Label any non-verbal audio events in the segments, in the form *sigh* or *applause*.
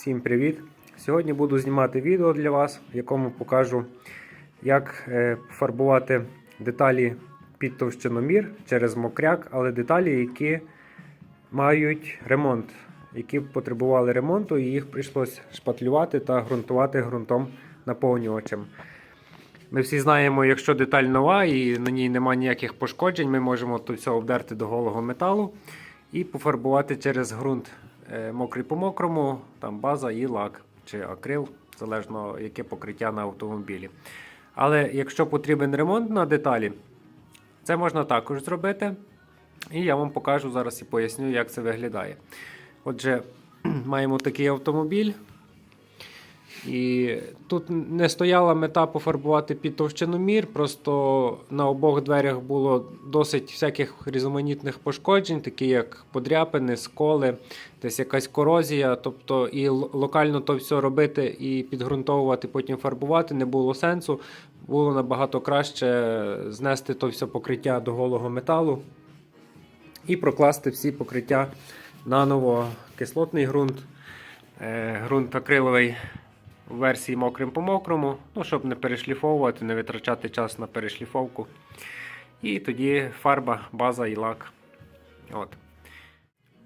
Всім привіт! Сьогодні буду знімати відео для вас, в якому покажу, як е, фарбувати деталі під товщиномір через мокряк, але деталі, які мають ремонт, які потребували ремонту, і їх прийшлось шпатлювати та ґрунтувати ґрунтом наповнювачем. Ми всі знаємо, якщо деталь нова і на ній немає ніяких пошкоджень, ми можемо все обдерти до голого металу і пофарбувати через ґрунт мокрий по мокрому, там база і лак чи акрил, залежно яке покриття на автомобілі. Але якщо потрібен ремонт на деталі, це можна також зробити. І я вам покажу зараз і поясню, як це виглядає. Отже, *clears throat* маємо такий автомобіль. І тут не стояла мета пофарбувати під товщиномір, просто на обох дверях було досить всяких різноманітних пошкоджень, такі як подряпини, сколи, десь якась корозія. Тобто і локально то все робити і підґрунтовувати, потім фарбувати не було сенсу. Було набагато краще знести то все покриття до голого металу і прокласти всі покриття наново кислотний ґрунт, е, ґрунт акриловий версії мокрим по мокрому, ну, щоб не перешліфовувати, не витрачати час на перешліфовку. І тоді фарба, база і лак. От.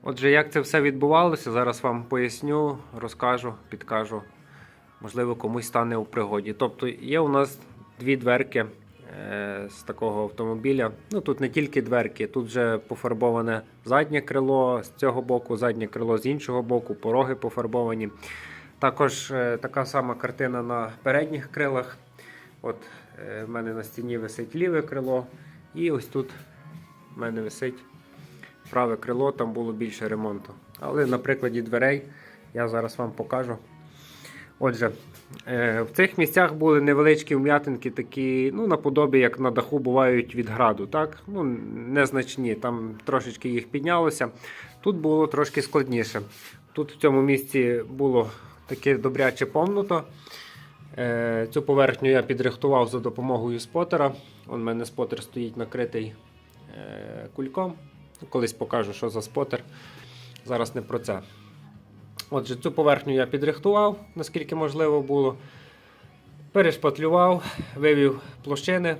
Отже, як це все відбувалося, зараз вам поясню, розкажу, підкажу. Можливо, комусь стане у пригоді. Тобто є у нас дві дверки е, з такого автомобіля. Ну тут не тільки дверки, тут вже пофарбоване заднє крило з цього боку, заднє крило з іншого боку, пороги пофарбовані. Також е, така сама картина на передніх крилах. От е, в мене на стіні висить ліве крило, і ось тут в мене висить праве крило, там було більше ремонту. Але на прикладі дверей я зараз вам покажу. Отже, е, в цих місцях були невеличкі вм'ятинки, такі, ну, наподобі, як на даху бувають від граду. Так? Ну, незначні, там трошечки їх піднялося. Тут було трошки складніше. Тут в цьому місці було таке добряче помнуто. Е, Цю поверхню я підрихтував за допомогою спотера. У мене спотер стоїть накритий е, кульком. Колись покажу, що за спотер. Зараз не про це. Отже, цю поверхню я підрихтував, наскільки можливо було. Перешпатлював, вивів площини.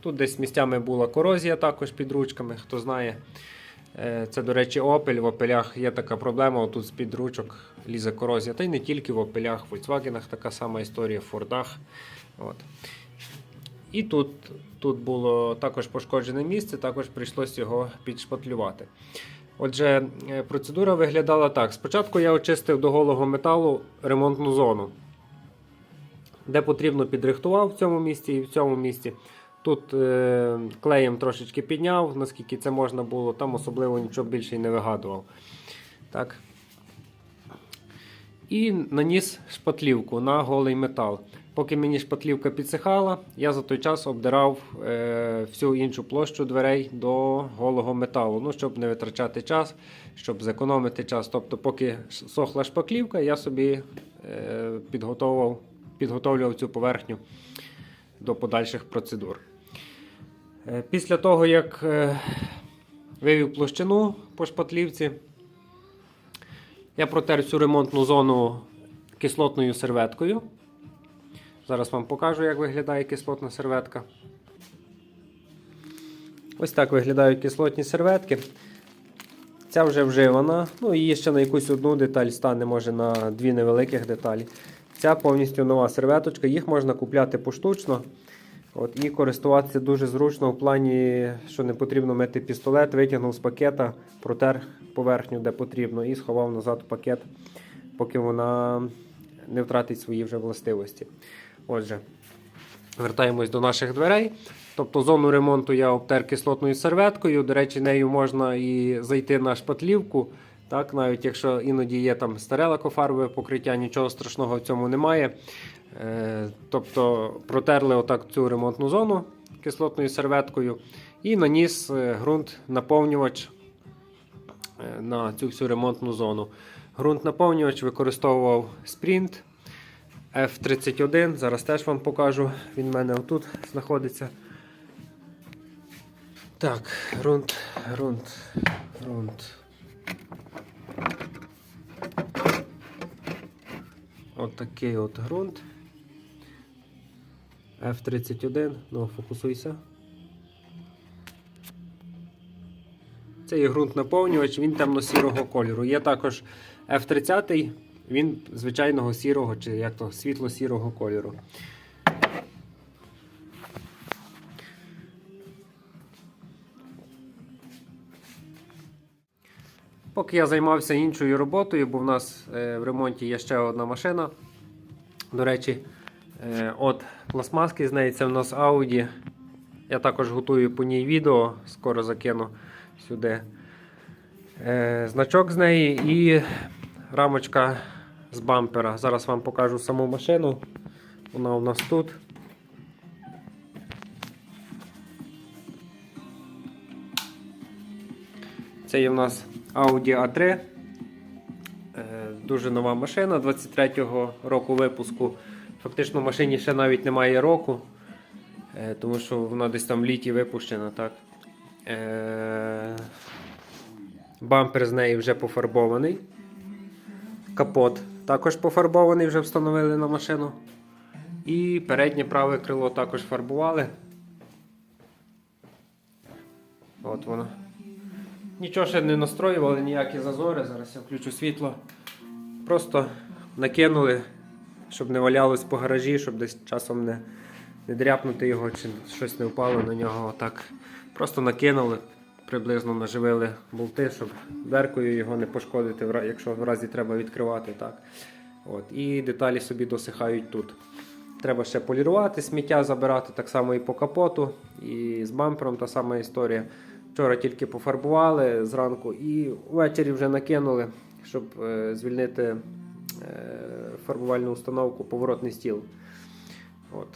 Тут десь місцями була корозія також під ручками, хто знає. Е, Це, до речі, опель. В опелях є така проблема. Тут з-під ручок лізе корозія. Та й не тільки в опелях, в Volkswagen така сама історія, в Фордах. От. І тут, тут було також пошкоджене місце, також прийшлося його підшпатлювати. Отже, е, процедура виглядала так. Спочатку я очистив до голого металу ремонтну зону, де потрібно підрихтував в цьому місці і в цьому місці. Тут е, клеєм трошечки підняв, наскільки це можна було, там особливо нічого більше й не вигадував. Так. І наніс шпатлівку на голий метал. Поки мені шпатлівка підсихала, я за той час обдирав е, всю іншу площу дверей до голого металу, ну, щоб не витрачати час, щоб зекономити час. Тобто, поки сохла шпаклівка, я собі е, підготовлював цю поверхню до подальших процедур. Е, Після того, як е, вивів площину по шпатлівці, я протер цю ремонтну зону кислотною серветкою. Зараз вам покажу, як виглядає кислотна серветка. Ось так виглядають кислотні серветки. Ця вже вживана. Ну, її ще на якусь одну деталь стане, може на дві невеликих деталі. Ця повністю нова серветочка, їх можна купляти поштучно. От, і користуватися дуже зручно в плані, що не потрібно мити пістолет, витягнув з пакета, протер поверхню, де потрібно, і сховав назад в пакет, поки вона не втратить свої вже властивості. Отже, вертаємось до наших дверей. Тобто зону ремонту я обтер кислотною серветкою. До речі, нею можна і зайти на шпатлівку. Так, навіть якщо іноді є там старе лакофарбове покриття, нічого страшного в цьому немає. Е, тобто протерли отак цю ремонтну зону кислотною серветкою і наніс е, ґрунт наповнювач е, на цю всю ремонтну зону. Ґрунт наповнювач використовував Sprint F31. Зараз теж вам покажу. Він в мене отут знаходиться. Так, ґрунт, ґрунт, ґрунт. От такий от ґрунт. F31, ну фокусуйся. Це є ґрунт наповнювач, він темно-сірого кольору. Є також F30, він звичайного сірого чи як то світло-сірого кольору. Поки я займався іншою роботою, бо в нас е, в ремонті є ще одна машина. До речі, от пластмаски з неї це в нас Audi. Я також готую по ній відео, скоро закину сюди. Е, значок з неї і рамочка з бампера. Зараз вам покажу саму машину. Вона у нас тут. Це є в нас Audi A3. Е, Дуже нова машина 23-го року випуску. Фактично в машині ще навіть немає року, е, тому що вона десь там в літі випущена. Так. Е, Бампер з неї вже пофарбований. Капот також пофарбований, вже встановили на машину. І переднє праве крило також фарбували. От воно. Нічого ще не настроювали, ніякі зазори. Зараз я включу світло. Просто накинули, щоб не валялось по гаражі, щоб десь часом не, не дряпнути його чи щось не впало на нього. Отак. Просто накинули, приблизно наживили болти, щоб дверкою його не пошкодити, якщо в разі треба відкривати. Так. От. І деталі собі досихають тут. Треба ще полірувати, сміття забирати так само і по капоту, і з бампером та сама історія. Вчора тільки пофарбували зранку і ввечері вже накинули, щоб е, звільнити е, фарбувальну установку, поворотний стіл. От.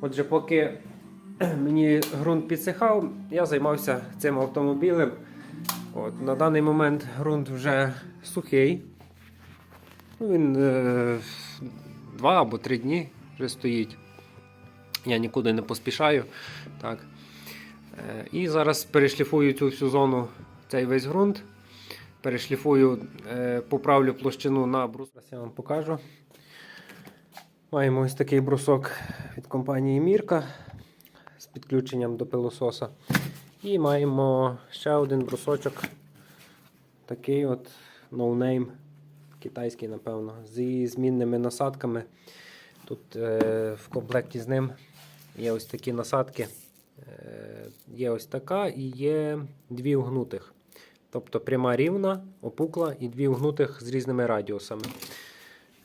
Отже, поки *clears throat* мені ґрунт підсихав, я займався цим автомобілем. От, на даний момент ґрунт вже сухий. Ну, він е, два або три дні вже стоїть. Я нікуди не поспішаю. Так. Е, І зараз перешліфую цю всю зону, цей весь ґрунт. Перешліфую, е, поправлю площину на брус. Зараз я вам покажу. Маємо ось такий брусок від компанії Мірка з підключенням до пилососа. І маємо ще один брусочок. Такий от no китайський, напевно, зі змінними насадками. Тут е, в комплекті з ним є ось такі насадки. Е, Є ось така і є дві вгнутих. Тобто пряма рівна, опукла і дві вгнутих з різними радіусами.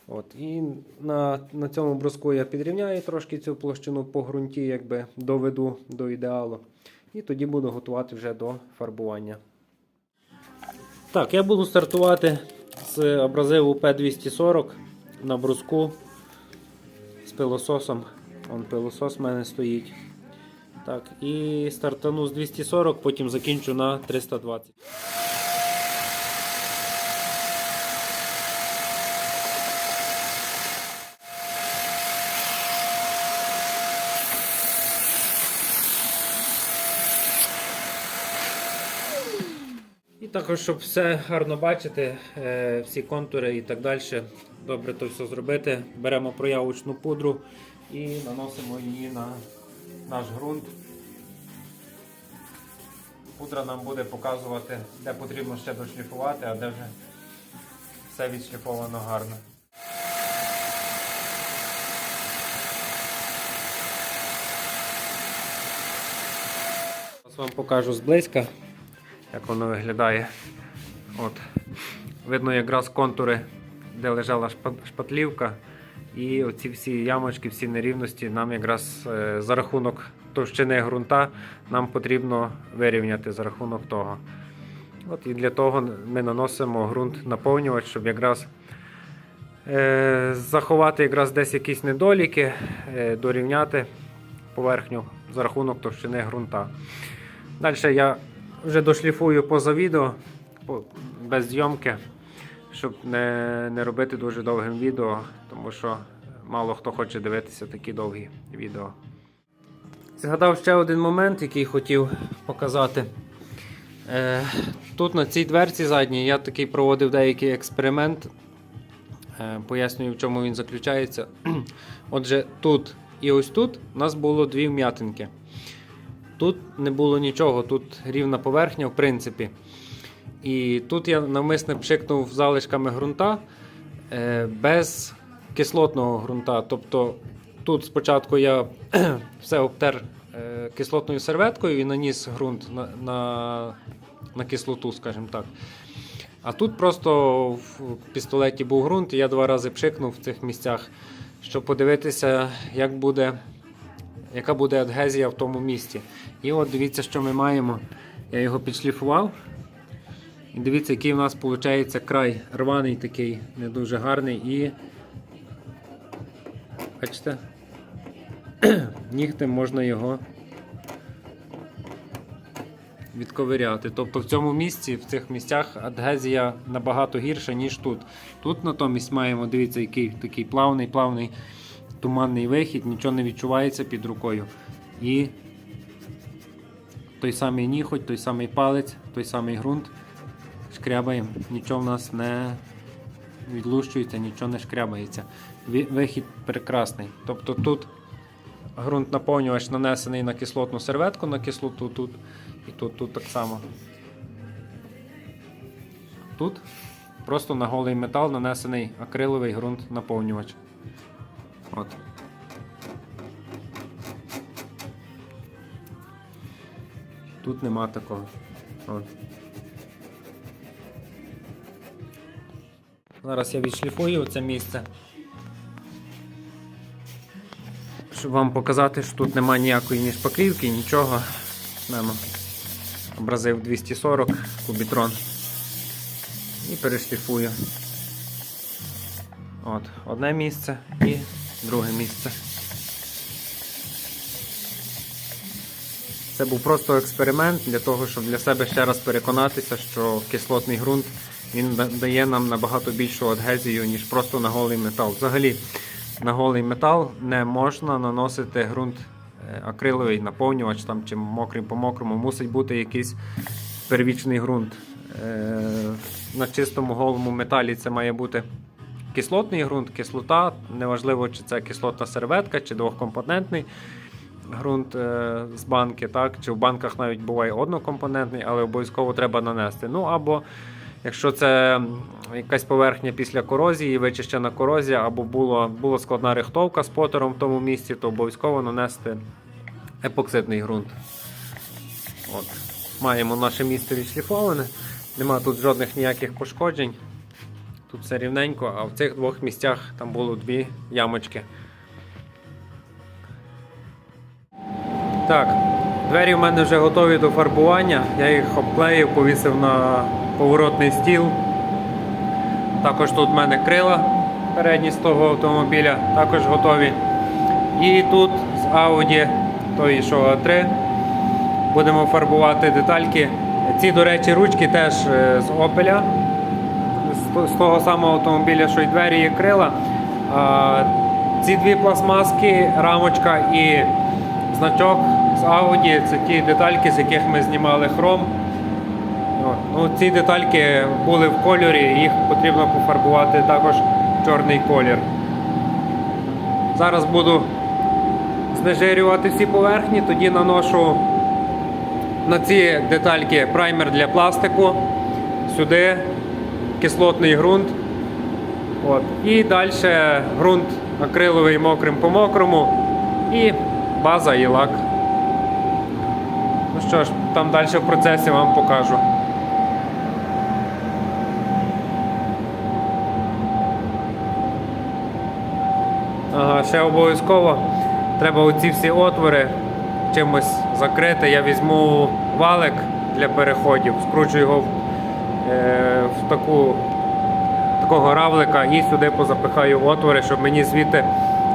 От, і на, на цьому бруску я підрівняю трошки цю площину по ґрунті, якби доведу до ідеалу. І тоді буду готувати вже до фарбування. Так, я буду стартувати з абразиву P240 на бруску з пилососом. Вон пилосос в мене стоїть. Так, і стартану з 240, потім закінчу на 320. І також, щоб все гарно бачити, е, всі контури і так далі, добре то все зробити. Беремо проявочну пудру і наносимо її на наш ґрунт. Пудра нам буде показувати, де потрібно ще дошліфувати, а де вже все відшліфовано гарно. Зараз вам покажу зблизька, як воно виглядає. От. Видно якраз контури, де лежала шпа- шпатлівка. І оці всі ямочки, всі нерівності нам якраз е, за рахунок товщини ґрунта нам потрібно вирівняти за рахунок того. От І для того ми наносимо ґрунт наповнювач, щоб якраз е, заховати якраз десь якісь недоліки, е, дорівняти поверхню за рахунок товщини ґрунта. Далі я вже дошліфую поза відео, без зйомки, щоб не, не робити дуже довгим відео, тому що мало хто хоче дивитися такі довгі відео. Згадав ще один момент, який хотів показати. Е, тут на цій дверці задній я такий проводив деякий експеримент. Е, Пояснюю, в чому він заключається. *clears throat* Отже, тут і ось тут у нас було дві вм'ятинки. Тут не було нічого, тут рівна поверхня, в принципі. І тут я навмисне пшикнув залишками ґрунта е, без кислотного ґрунта. Тобто тут спочатку я *clears throat* все обтер е, кислотною серветкою і наніс ґрунт на, на, на кислоту, скажімо так. А тут просто в пістолеті був ґрунт, і я два рази пшикнув в цих місцях, щоб подивитися, як буде, яка буде адгезія в тому місці. І от дивіться, що ми маємо. Я його підшліфував. І дивіться, який у нас виходить край рваний такий, не дуже гарний. І бачите, *clears throat* нігтем можна його відковиряти. Тобто в цьому місці, в цих місцях адгезія набагато гірша, ніж тут. Тут натомість маємо, дивіться, який такий плавний, плавний туманний вихід, нічого не відчувається під рукою. І той самий ніхоть, той самий палець, той самий ґрунт. Шкрябаємо, нічого в нас не відлущується, нічого не шкрябається. Вихід прекрасний. Тобто тут ґрунт наповнювач нанесений на кислотну серветку, на кислоту тут і тут, тут так само. Тут просто на голий метал нанесений акриловий ґрунт наповнювач. От. Тут нема такого. От. Зараз я відшліфую це місце. Щоб вам показати, що тут немає ніякої ні шпаклівки, нічого. Немо. Образив 240 кубітрон. І перешліфую. От, одне місце і друге місце. Це був просто експеримент для того, щоб для себе ще раз переконатися, що кислотний ґрунт він дає нам набагато більшу адгезію, ніж просто на голий метал. Взагалі, на голий метал не можна наносити ґрунт е, акриловий наповнювач там, чи мокрим по мокрому. Мусить бути якийсь первічний ґрунт. Е, На чистому голому металі це має бути кислотний ґрунт, кислота. Неважливо, чи це кислотна серветка, чи двохкомпонентний ґрунт е, з банки, так? чи в банках навіть буває однокомпонентний, але обов'язково треба нанести. Ну або якщо це якась поверхня після корозії, вичищена корозія, або було, була складна рихтовка з потером в тому місці, то обов'язково нанести епоксидний ґрунт. От. Маємо наше місце відшліфоване, нема тут жодних ніяких пошкоджень. Тут все рівненько, а в цих двох місцях там було дві ямочки. Так, двері в мене вже готові до фарбування. Я їх обклеїв, повісив на поворотний стіл. Також тут в мене крила передні з того автомобіля, також готові. І тут з Audi, той що А3, будемо фарбувати детальки. Ці, до речі, ручки теж е, з Opel, з того самого автомобіля, що й двері і крила. Ці дві пластмаски, рамочка і значок з Audi це ті детальки, з яких ми знімали хром. Ну, ці детальки були в кольорі, їх потрібно пофарбувати також в чорний колір. Зараз буду знежирювати всі поверхні, тоді наношу на ці детальки праймер для пластику, сюди кислотний ґрунт. От. І далі ґрунт акриловий мокрим по мокрому і база і лак. Ну що ж, там далі в процесі вам покажу. Ага, ще обов'язково треба оці всі отвори чимось закрити. Я візьму валик для переходів, скручу його в, е, в таку, такого равлика і сюди позапихаю отвори, щоб мені звідти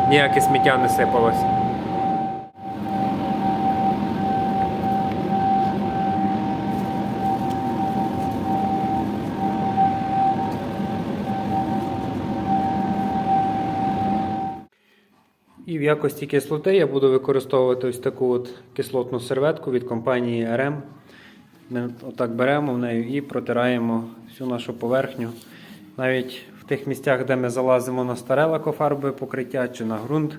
ніяке сміття не сипалось. І в якості кислоти я буду використовувати ось таку от кислотну серветку від компанії RM. Ми отак беремо в нею і протираємо всю нашу поверхню. Навіть в тих місцях, де ми залазимо на старе лакофарбове покриття чи на ґрунт.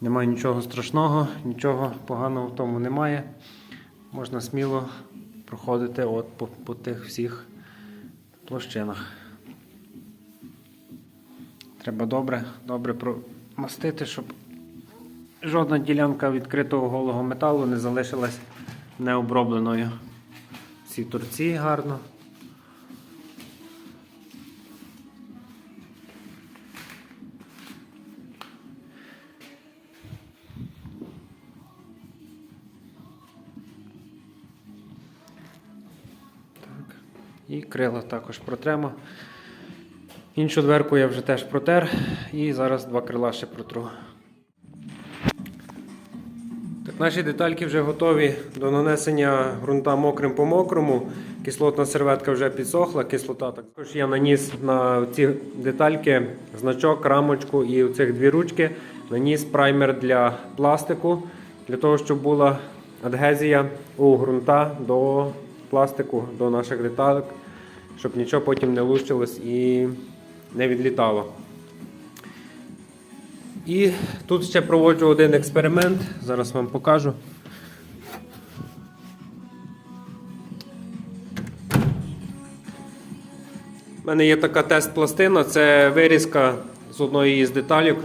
Немає нічого страшного, нічого поганого в тому немає. Можна сміло проходити от по, по тих всіх площинах. Треба добре, добре промастити, щоб жодна ділянка відкритого голого металу не залишилась необробленою. Всі торці гарно. Так. І крила також протремо. Іншу дверку я вже теж протер і зараз два крила ще протру. Наші детальки вже готові до нанесення ґрунта мокрим по мокрому. Кислотна серветка вже підсохла, кислота також я наніс на ці детальки значок, рамочку і цих дві ручки наніс праймер для пластику, для того, щоб була адгезія у ґрунта до пластику, до наших деталек, щоб нічого потім не лущилось і не відлітало. І тут ще проводжу один експеримент. Зараз вам покажу. У мене є така тест-пластина, це вирізка з одної із деталік.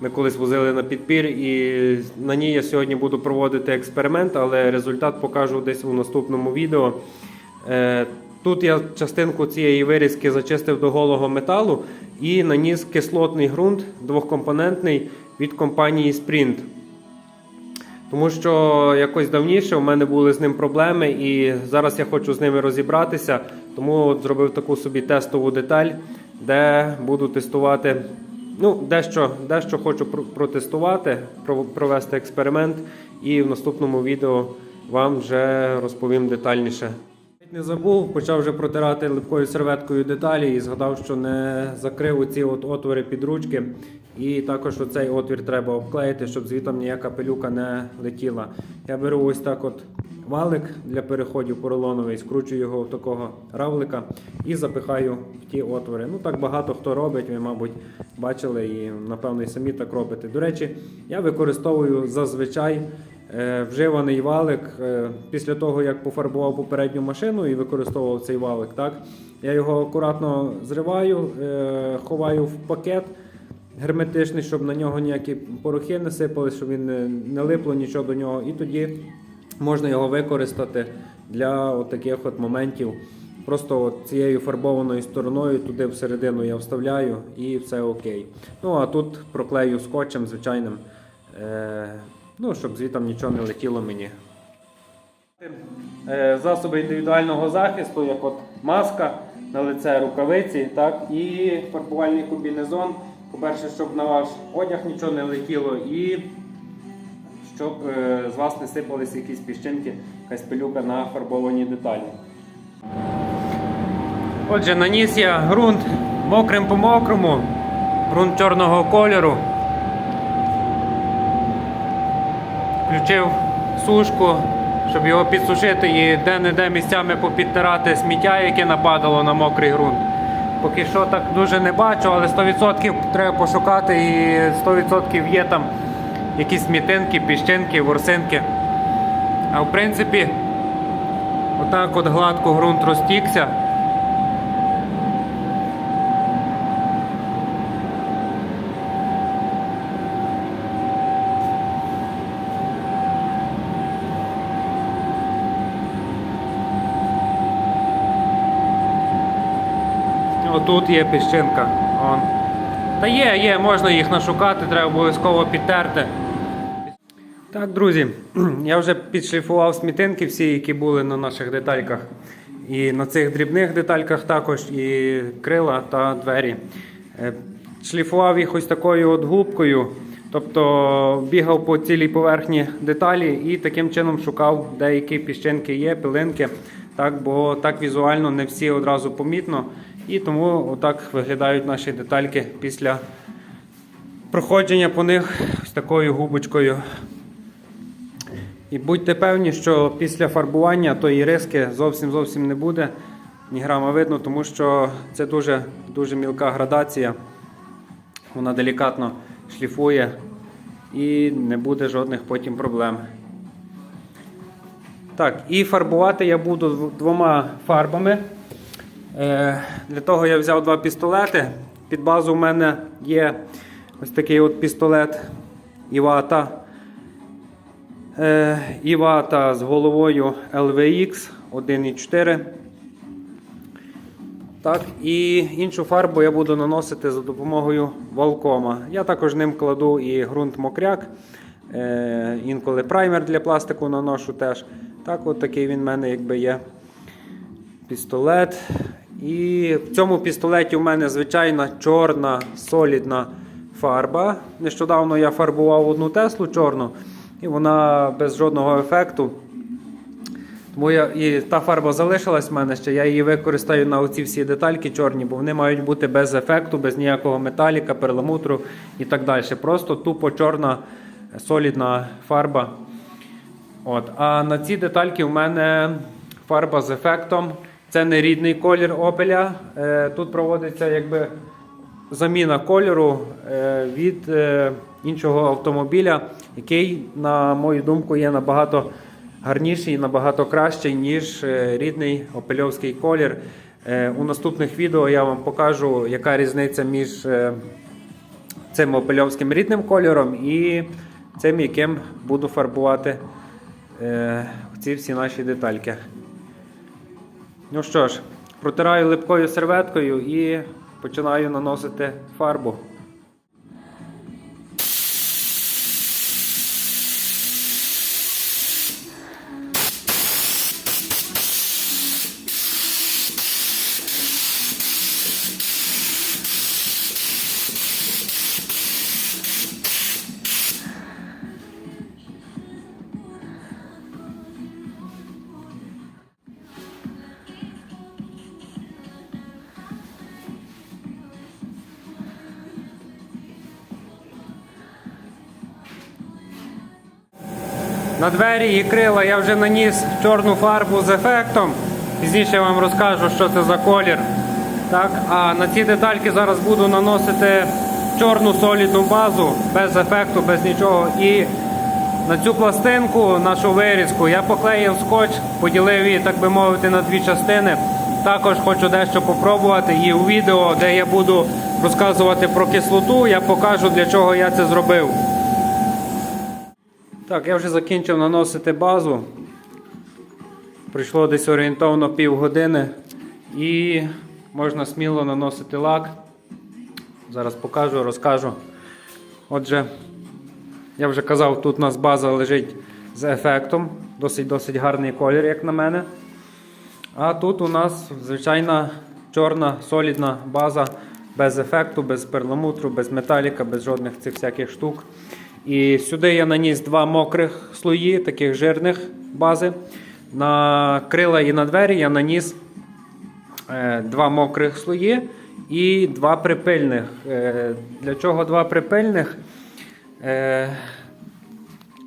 Ми колись возили на підпір, і на ній я сьогодні буду проводити експеримент, але результат покажу десь у наступному відео. Е, Тут я частинку цієї вирізки зачистив до голого металу і наніс кислотний ґрунт двохкомпонентний від компанії Sprint. Тому що якось давніше у мене були з ним проблеми, і зараз я хочу з ними розібратися. Тому от зробив таку собі тестову деталь, де буду тестувати. Ну, дещо, дещо хочу протестувати, провести експеримент, і в наступному відео вам вже розповім детальніше. Не забув, почав вже протирати липкою серветкою деталі і згадав, що не закрив оці от отвори під ручки. І також оцей отвір треба обклеїти, щоб звітом ніяка пилюка не летіла. Я беру ось так от валик для переходів поролоновий, скручую його в такого равлика і запихаю в ті отвори. Ну так багато хто робить, ви, мабуть, бачили і напевно і самі так робите. До речі, я використовую зазвичай Вживаний валик е, після того, як пофарбував попередню машину і використовував цей валик, так я його акуратно зриваю, е, ховаю в пакет герметичний, щоб на нього ніякі порохи не сипали, щоб він не, липло нічого до нього. І тоді можна його використати для таких от моментів. Просто от цією фарбованою стороною туди всередину я вставляю і все окей. Ну а тут проклею скотчем звичайним. Е, Ну, щоб звітом нічого не летіло мені. Е, Засоби індивідуального захисту, як от маска на лице, рукавиці, так, і фарбувальний комбінезон. По-перше, щоб на ваш одяг нічого не летіло, і щоб е, з вас не сипалися якісь піщинки, якась пилюка на фарбовані деталі. Отже, наніс я ґрунт мокрим по мокрому, ґрунт чорного кольору. Включив сушку, щоб його підсушити і де-не-де місцями попідтирати сміття, яке нападало на мокрий ґрунт. Поки що так дуже не бачу, але 100% треба пошукати і 100% є там якісь смітинки, піщинки, ворсинки. А в принципі, отак от гладко ґрунт розтікся. Отут є піщинка. Вон. Та є, є, можна їх нашукати, треба обов'язково підтерти. Так, друзі, *clears throat* я вже підшліфував смітинки всі, які були на наших детальках. І на цих дрібних детальках також і крила та двері. Е, Шліфував їх ось такою от губкою. Тобто бігав по цілій поверхні деталі і таким чином шукав, де які піщинки є, пилинки. Так, бо так візуально не всі одразу помітно. І тому отак виглядають наші детальки після проходження по них ось такою губочкою. І будьте певні, що після фарбування тої риски зовсім зовсім не буде. ні грама видно, тому що це дуже, дуже мілка градація. Вона делікатно шліфує і не буде жодних потім проблем. Так, і фарбувати я буду двома фарбами. Е, для того я взяв два пістолети. Під базу в мене є ось такий от пістолет Івата. Е, Івата з головою LVX 1.4. Так, і іншу фарбу я буду наносити за допомогою Волкома. Я також ним кладу і ґрунт мокряк. Е, інколи праймер для пластику наношу теж. Так, от такий він в мене якби є пістолет. І в цьому пістолеті у мене звичайна чорна солідна фарба. Нещодавно я фарбував одну Теслу чорну, і вона без жодного ефекту. Тому я, і та фарба залишилась в мене ще. Я її використаю на оці всі детальки чорні, бо вони мають бути без ефекту, без ніякого металіка, перламутру і так далі. Просто тупо чорна солідна фарба. От. А на ці детальки в мене фарба з ефектом. Це не рідний колір опеля. Тут проводиться якби заміна кольору е, від е, іншого автомобіля, який, на мою думку, є набагато гарніший, і набагато кращий, ніж е, рідний опельовський колір. У наступних відео я вам покажу, яка різниця між цим опельовським рідним кольором і цим, яким буду фарбувати ці всі наші детальки. Ну що ж, протираю липкою серветкою і починаю наносити фарбу. Двері і крила я вже наніс чорну фарбу з ефектом. Пізніше я вам розкажу, що це за колір. Так, а на ці детальки зараз буду наносити чорну солідну базу без ефекту, без нічого. І на цю пластинку, нашу вирізку, я поклеїв скотч, поділив її, так би мовити, на дві частини. Також хочу дещо попробувати. І у відео, де я буду розказувати про кислоту, я покажу, для чого я це зробив. Так, я вже закінчив наносити базу. Прийшло десь орієнтовно півгодини і можна сміло наносити лак. Зараз покажу, розкажу. Отже, я вже казав, тут у нас база лежить з ефектом. Досить-досить гарний колір, як на мене. А тут у нас звичайна чорна солідна база без ефекту, без перламутру, без металіка, без жодних цих всяких штук. І сюди я наніс два мокрих слої, таких жирних бази. На крила і на двері я наніс е, два мокрих слої і два припильних. Е, для чого два припильних? Е,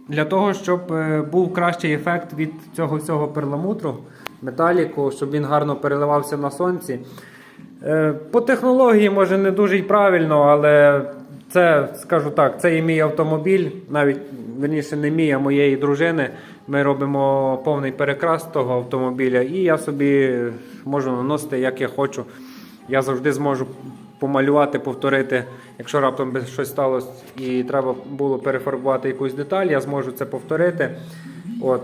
для того, щоб був кращий ефект від цього всього перламутру, металіку, щоб він гарно переливався на сонці. По технології, може, не дуже й правильно, але це, скажу так, це і мій автомобіль, навіть верніше не мій, а моєї дружини. Ми робимо повний перекрас того автомобіля, і я собі можу наносити як я хочу. Я завжди зможу помалювати, повторити. Якщо раптом би щось сталося і треба було перефарбувати якусь деталь, я зможу це повторити. От.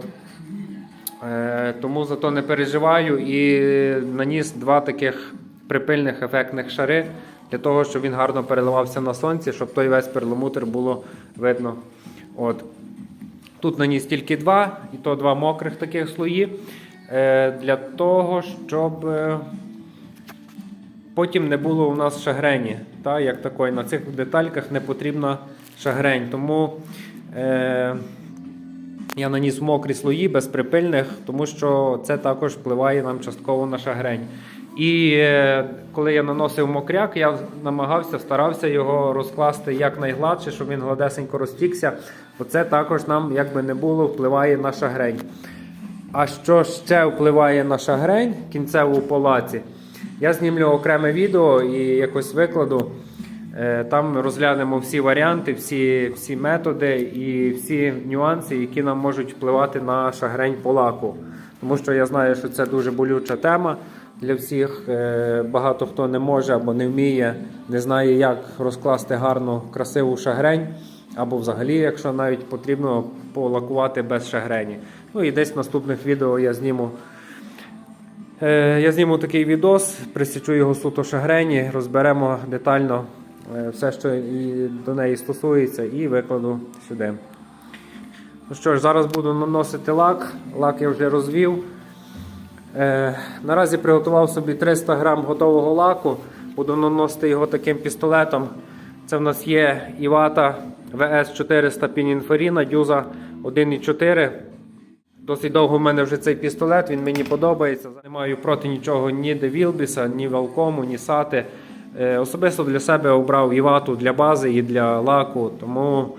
Е, тому зато не переживаю і наніс два таких припильних ефектних шари для того, щоб він гарно переливався на сонці, щоб той весь перламутр було видно. От. Тут наніс тільки два, і то два мокрих таких слої. Е, для того, щоб е, потім не було у нас шагрені. Та, як такої. На цих детальках не потрібна шагрень. Тому е, я наніс мокрі слої без припильних, тому що це також впливає нам частково на шагрень. І е, коли я наносив мокряк, я намагався, старався його розкласти якнайгладше, щоб він гладесенько розтікся. Бо це також нам, як би не було, впливає на шагрень. А що ще впливає на шагрень кінцеву по лаці? Я знімлю окреме відео і якось викладу. Е, Там розглянемо всі варіанти, всі, всі методи і всі нюанси, які нам можуть впливати на шагрень по лаку. Тому що я знаю, що це дуже болюча тема для всіх. Е, Багато хто не може або не вміє, не знає, як розкласти гарну, красиву шагрень. Або взагалі, якщо навіть потрібно полакувати без шагрені. Ну і десь в наступних відео я зніму. Е, я зніму такий відос, присічу його суто шагрені, розберемо детально е, все, що до неї стосується, і викладу сюди. Ну що ж, зараз буду наносити лак. Лак я вже розвів. Е, наразі приготував собі 300 грам готового лаку. Буду наносити його таким пістолетом. Це в нас є Івата VS400 Пінінфоріна, дюза 1,4. Досить довго в мене вже цей пістолет, він мені подобається. Не маю проти нічого ні Девілбіса, ні Велкому, ні Сати. Е, особисто для себе обрав Івату для бази і для лаку. Тому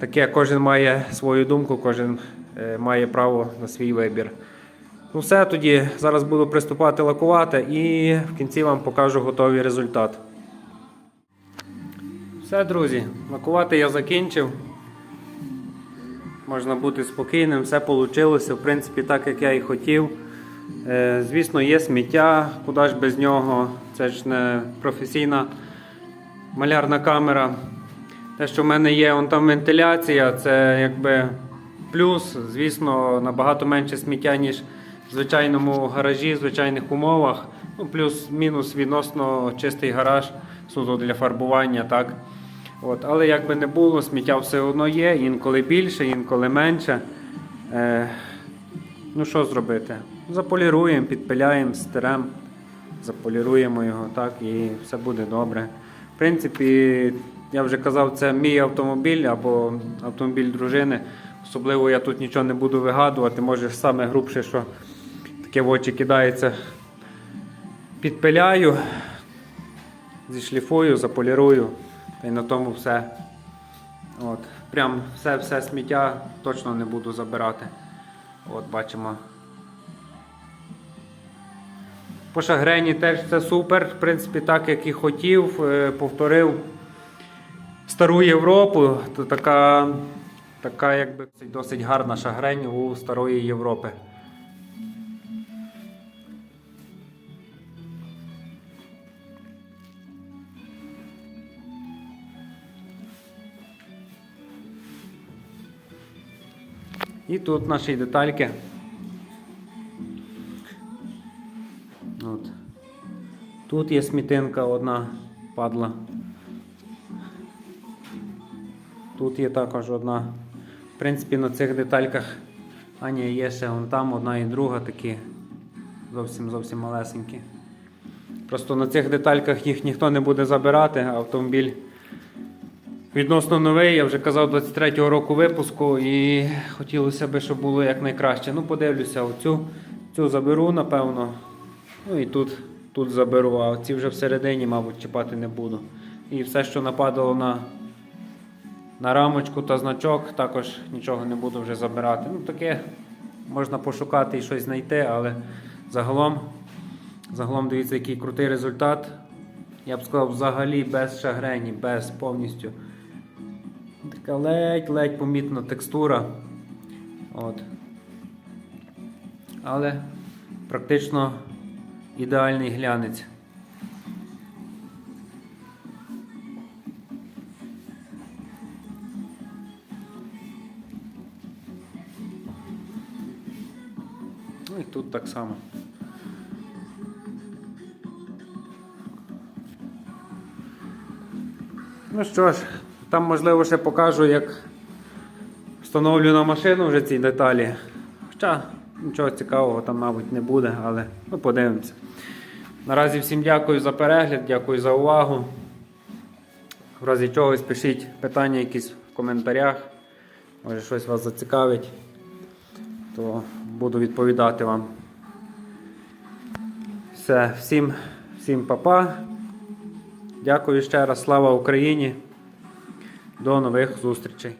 таке кожен має свою думку, кожен е, має право на свій вибір. Ну все, тоді зараз буду приступати лакувати і в кінці вам покажу готовий результат. Все, друзі, лакувати я закінчив. Можна бути спокійним, все вийшло, в принципі, так як я і хотів. Е, Звісно, є сміття, куди ж без нього. Це ж не професійна малярна камера. Те, що в мене є вон там вентиляція, це якби плюс. Звісно, набагато менше сміття, ніж звичайному гаражі, звичайних умовах. Ну, плюс-мінус відносно чистий гараж суто для фарбування. так. От, але як би не було, сміття все одно є, інколи більше, інколи менше. Е, ну що зробити? Заполіруємо, підпиляємо, стиремо, заполіруємо його так і все буде добре. В принципі, я вже казав, це мій автомобіль або автомобіль дружини. Особливо я тут нічого не буду вигадувати. Може саме грубше, що таке в очі кидається. Підпиляю, зішліфую, заполірую. Та й на тому все. От. Прям все-все сміття точно не буду забирати. От бачимо. По шагрені теж це супер. В принципі, так як і хотів, Е, повторив стару Європу. То така, така якби досить гарна шагрень у старої Європи. І тут наші детальки. От. Тут є смітинка одна падла. Тут є також одна. В принципі, на цих детальках а ні, є ще вон там одна і друга такі зовсім зовсім малесенькі. Просто на цих детальках їх ніхто не буде забирати, автомобіль Відносно новий, я вже казав 23-го року випуску і хотілося б, щоб було якнайкраще. Ну, подивлюся, оцю цю заберу, напевно. Ну і тут тут заберу, а ці вже всередині, мабуть, чіпати не буду. І все, що нападало на на рамочку та значок, також нічого не буду вже забирати. Ну, таке можна пошукати і щось знайти, але загалом, загалом дивіться, який крутий результат. Я б сказав, взагалі без шагрені, без повністю. Така ледь-ледь помітна текстура. От. Але практично ідеальний глянець. Ну і тут так само. Ну що ж, там можливо ще покажу, як встановлю на машину вже ці деталі. Хоча нічого цікавого там, мабуть, не буде, але ми подивимося. Наразі всім дякую за перегляд, дякую за увагу. В разі чогось пишіть питання якісь в коментарях. Може щось вас зацікавить, то буду відповідати вам. Все, всім, всім па-па. Дякую ще раз, слава Україні. До нових зустрічей.